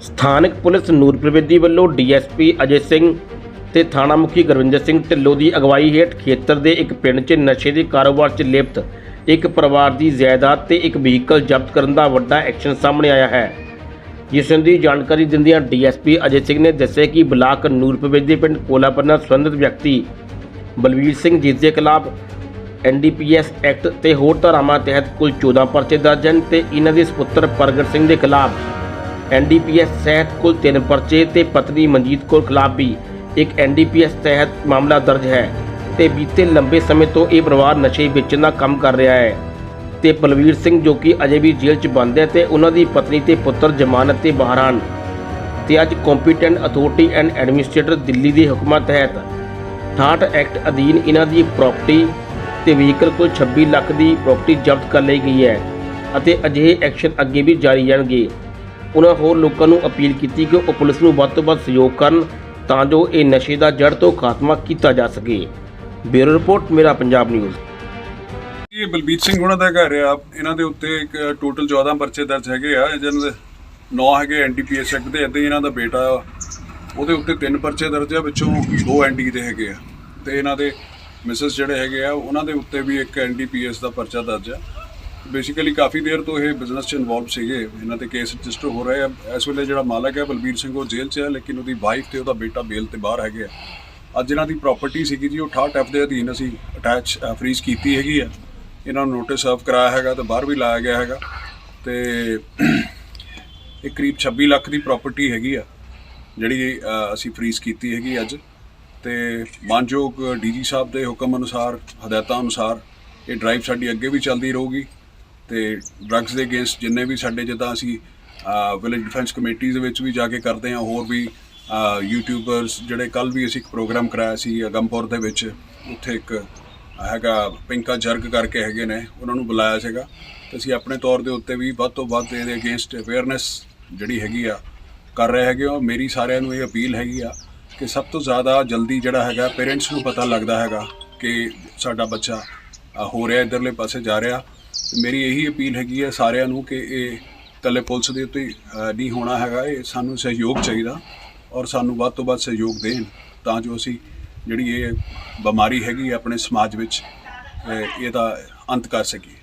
ਸਥਾਨਕ ਪੁਲਿਸ ਨੂਰਪੁਰ ਬੇਦੀ ਵੱਲੋਂ ਡੀਐਸਪੀ ਅਜੇ ਸਿੰਘ ਤੇ ਥਾਣਾ ਮੁਖੀ ਗੁਰਵਿੰਦਰ ਸਿੰਘ ਢਿੱਲੋਂ ਦੀ ਅਗਵਾਈ ਹੇਠ ਖੇਤਰ ਦੇ ਇੱਕ ਪਿੰਡ 'ਚ ਨਸ਼ੇ ਦੇ ਕਾਰੋਬਾਰ 'ਚ ਲਿਪਤ ਇੱਕ ਪਰਿਵਾਰ ਦੀ ਜਾਇਦਾਦ ਤੇ ਇੱਕ ਵਹੀਕਲ ਜ਼ਬਤ ਕਰਨ ਦਾ ਵੱਡਾ ਐਕਸ਼ਨ ਸਾਹਮਣੇ ਆਇਆ ਹੈ। ਜਿਸ ਦੀ ਜਾਣਕਾਰੀ ਦਿੰਦਿਆਂ ਡੀਐਸਪੀ ਅਜੇ ਸਿੰਘ ਨੇ ਦੱਸਿਆ ਕਿ ਬਲਾਕ ਨੂਰਪੁਰ ਬੇਦੀ ਪਿੰਡ ਕੋਲਾਪੁਰ ਨਾਲ ਸੰਬੰਧਿਤ ਵਿਅਕਤੀ ਬਲਵੀਰ ਸਿੰਘ ਜਿਸ ਦੇ ਖਿਲਾਫ ਐਨਡੀਪੀਐਸ ਐਕਟ ਤੇ ਹੋਰ ਧਾਰਾਵਾਂ ਤਹਿਤ ਕੁੱਲ 14 ਪਰਚੇ ਦਰਜ ਹਨ ਤੇ ਇਹਨਾਂ ਦੇ ਸੁਪੁੱਤਰ ਪ੍ਰਗਟ ਸਿੰਘ ਦੇ ਖਿਲਾਫ ਐਨਡੀਪੀਐਸ ਤਹਿਤ ਕੁੱਲ 3 ਪਰਚੇ ਤੇ ਪਤਨੀ ਮਨਜੀਤ ਕੌਰ ਖਿਲਾਫ ਵੀ ਇੱਕ ਐਨਡੀਪੀਐਸ ਤਹਿਤ ਮਾਮਲਾ ਦਰਜ ਹੈ ਤੇ ਬੀਤੇ ਲੰਬੇ ਸਮੇਂ ਤੋਂ ਇਹ ਪਰਿਵਾਰ ਨਸ਼ੇ ਵੇਚਣ ਦਾ ਕੰਮ ਕਰ ਰਿਹਾ ਹੈ ਤੇ ਬਲਵੀਰ ਸਿੰਘ ਜੋ ਕਿ ਅਜੇ ਵੀ ਜੇਲ੍ਹ 'ਚ ਬੰਦ ਹੈ ਤੇ ਉਹਨਾਂ ਦੀ ਪਤਨੀ ਤੇ ਪੁੱਤਰ ਜ਼ਮਾਨਤ ਤੇ ਬਾਹਰ ਹਨ ਤੇ ਅੱਜ competent authority and administrator Delhi ਦੇ ਹੁਕਮਾਂ ਤਹਿਤ 68 ਐਕਟ ਅਧੀਨ ਇਹਨਾਂ ਦੀ ਪ੍ਰਾਪਰਟੀ ਤੇ ਵਹੀਕਲ ਕੋਲ 26 ਲੱਖ ਦੀ ਪ੍ਰਾਪਰਟੀ ਜ਼ਬਤ ਕਰ ਲਈ ਗਈ ਹੈ ਅਤੇ ਅਜਿਹੇ ਐਕਸ਼ਨ ਅੱਗੇ ਵੀ ਜਾਰੀ ਰਹਿਣਗੇ। ਉਹਨਾਂ ਹੋਰ ਲੋਕਾਂ ਨੂੰ ਅਪੀਲ ਕੀਤੀ ਕਿ ਉਹ ਪੁਲਿਸ ਨੂੰ ਵੱਧ ਤੋਂ ਵੱਧ ਸਹਿਯੋਗ ਕਰਨ ਤਾਂ ਜੋ ਇਹ ਨਸ਼ੇ ਦਾ ਜੜ ਤੋਂ ਖਾਤਮਾ ਕੀਤਾ ਜਾ ਸਕੇ। ਬਿਊਰੋ ਰਿਪੋਰਟ, ਮੇਰਾ ਪੰਜਾਬ ਨਿਊਜ਼। ਇਹ ਬਲਬੀਰ ਸਿੰਘ ਉਹਨਾਂ ਦਾ ਘਰ ਆ ਇਹਨਾਂ ਦੇ ਉੱਤੇ ਇੱਕ ਟੋਟਲ 14 ਪਰਚੇ ਦਰਜ ਹੈਗੇ ਆ। ਜਿਹਨਾਂ ਦੇ ਨੌ ਹੈਗੇ ਐਨਡੀਪੀਐਸ ਐਕਟ ਦੇ ਇੱਦਾਂ ਹੀ ਇਹਨਾਂ ਦਾ ਬੇਟਾ ਉਹਦੇ ਉੱਤੇ ਤਿੰਨ ਪਰਚੇ ਦਰਜ ਆ, ਵਿੱਚੋਂ ਦੋ ਐਨਡੀ ਦੇ ਹੈਗੇ ਆ। ਤੇ ਇਹਨਾਂ ਦੇ ਮਿਸਸ ਜਿਹੜੇ ਹੈਗੇ ਆ, ਉਹਨਾਂ ਦੇ ਉੱਤੇ ਵੀ ਇੱਕ ਐਨਡੀਪੀਐਸ ਦਾ ਪਰਚਾ ਦਰਜ ਆ ਬੇਸਿਕਲੀ ਕਾਫੀ ਦੇਰ ਤੋਂ ਇਹ ਬਿਜ਼ਨਸ 'ਚ ਇਨਵੋਲਵ ਸੀਗੇ। ਇਹਨਾਂ ਤੇ ਕੇਸ ਰਜਿਸਟਰ ਹੋ ਰਹੇ ਆ। ਇਸ ਵੇਲੇ ਜਿਹੜਾ ਮਾਲਕ ਹੈ, ਬਲਬੀਰ ਸਿੰਘ, ਉਹ ਜੇਲ੍ਹ 'ਚ ਆ ਲੇਕਿਨ ਉਹਦੀ ਵਾਈਫ ਤੇ ਉਹਦਾ ਬੇਟਾ ਬੇਲ ਤੇ ਬਾਹਰ ਹੈਗੇ ਆ। ਅੱਜ ਇਹਨਾਂ ਦੀ ਪ੍ਰਾਪਰਟੀ ਸੀਗੀ ਜੀ, ਉਹ 68 ਐਫ ਦੇ ਅਧੀਨ ਅਸੀਂ ਅਟੈਚ ਫਰੀਜ਼ ਕੀਤੀ ਹੈਗੀ ਆ। ਇਹਨਾਂ ਨੂੰ ਨੋਟਿਸ ਸਰਵ ਕਰਾਇਆ ਹੈਗਾ ਤੇ ਬਾਹਰ ਵੀ ਲਾਇਆ ਗਿਆ ਹੈਗਾ। ਤੇ ਇਹ ਕਰੀਬ 26 ਲੱਖ ਦੀ ਪ੍ਰਾਪਰਟੀ ਹੈਗੀ ਆ, ਜਿਹੜੀ ਅਸੀਂ ਫਰੀਜ਼ ਕੀਤੀ ਹੈਗੀ ਅੱਜ। ਤੇ ਮਾਨਯੋਗ ਡੀਜੀ ਸਾਹਿਬ ਦੇ ਹੁਕਮ ਅਨੁਸਾਰ, ਹਦਾਇਤਾਂ ਅਨੁਸਾਰ ਇਹ ਡਰਾਈਵ ਸਾਡੀ ਅੱਗੇ ਵੀ ਚੱਲਦੀ ਰਹੂਗੀ ਤੇ ਡਰੱਗਸ ਦੇ ਅਗੇਂਸਟ ਜਿੰਨੇ ਵੀ ਸਾਡੇ ਜਿੱਦਾਂ ਅਸੀਂ ਵਿਲੇਜ ਡਿਫੈਂਸ ਕਮੇਟੀ ਦੇ ਵਿੱਚ ਵੀ ਜਾ ਕੇ ਕਰਦੇ ਹਾਂ, ਹੋਰ ਵੀ ਯੂਟਿਊਬਰਸ ਜਿਹੜੇ ਕੱਲ ਵੀ ਅਸੀਂ ਇੱਕ ਪ੍ਰੋਗਰਾਮ ਕਰਾਇਆ ਸੀ ਅਗੰਪੁਰ ਦੇ ਵਿੱਚ, ਉੱਥੇ ਇੱਕ ਹੈਗਾ ਪਿੰਕਾ ਜਰਗ ਕਰਕੇ ਹੈਗੇ ਨੇ, ਉਹਨਾਂ ਨੂੰ ਬੁਲਾਇਆ ਸੀਗਾ। ਤੇ ਅਸੀਂ ਆਪਣੇ ਤੌਰ ਦੇ ਉੱਤੇ ਵੀ ਵੱਧ ਤੋਂ ਵੱਧ ਇਹਦੇ ਅਗੇਂਸਟ ਅਵੇਅਰਨੈਸ ਜਿਹੜੀ ਹੈਗੀ ਆ, ਕਰ ਰਹੇ ਹੈਗੇ ਆ ਮੇਰੀ ਸਾਰਿਆਂ ਨੂੰ ਇਹ ਅਪੀਲ ਹੈਗੀ ਆ ਕਿ ਸਭ ਤੋਂ ਜ਼ਿਆਦਾ ਜਲਦੀ ਜਿਹੜਾ ਹੈਗਾ ਪੇਰੈਂਟਸ ਨੂੰ ਪਤਾ ਲੱਗਦਾ ਹੈਗਾ ਕਿ ਸਾਡਾ ਬੱਚਾ ਹੋ ਰਿਹਾ, ਇਧਰਲੇ ਪਾਸੇ ਜਾ ਰਿਹਾ। ਮੇਰੀ ਇਹੀ ਅਪੀਲ ਹੈਗੀ ਹੈ ਸਾਰਿਆਂ ਨੂੰ ਕਿ ਇਹ ਇਕੱਲੇ ਪੁਲਿਸ ਦੇ ਉੱਤੇ ਨਹੀਂ ਹੋਣਾ ਹੈਗਾ। ਇਹ ਸਾਨੂੰ ਸਹਿਯੋਗ ਚਾਹੀਦਾ ਔਰ ਸਾਨੂੰ ਵੱਧ ਤੋਂ ਵੱਧ ਸਹਿਯੋਗ ਦੇਣ ਤਾਂ ਜੋ ਅਸੀਂ ਜਿਹੜੀ ਇਹ ਬਿਮਾਰੀ ਹੈਗੀ ਆਪਣੇ ਸਮਾਜ ਵਿੱਚ ਇਹਦਾ ਅੰਤ ਕਰ ਸਕੀਏ।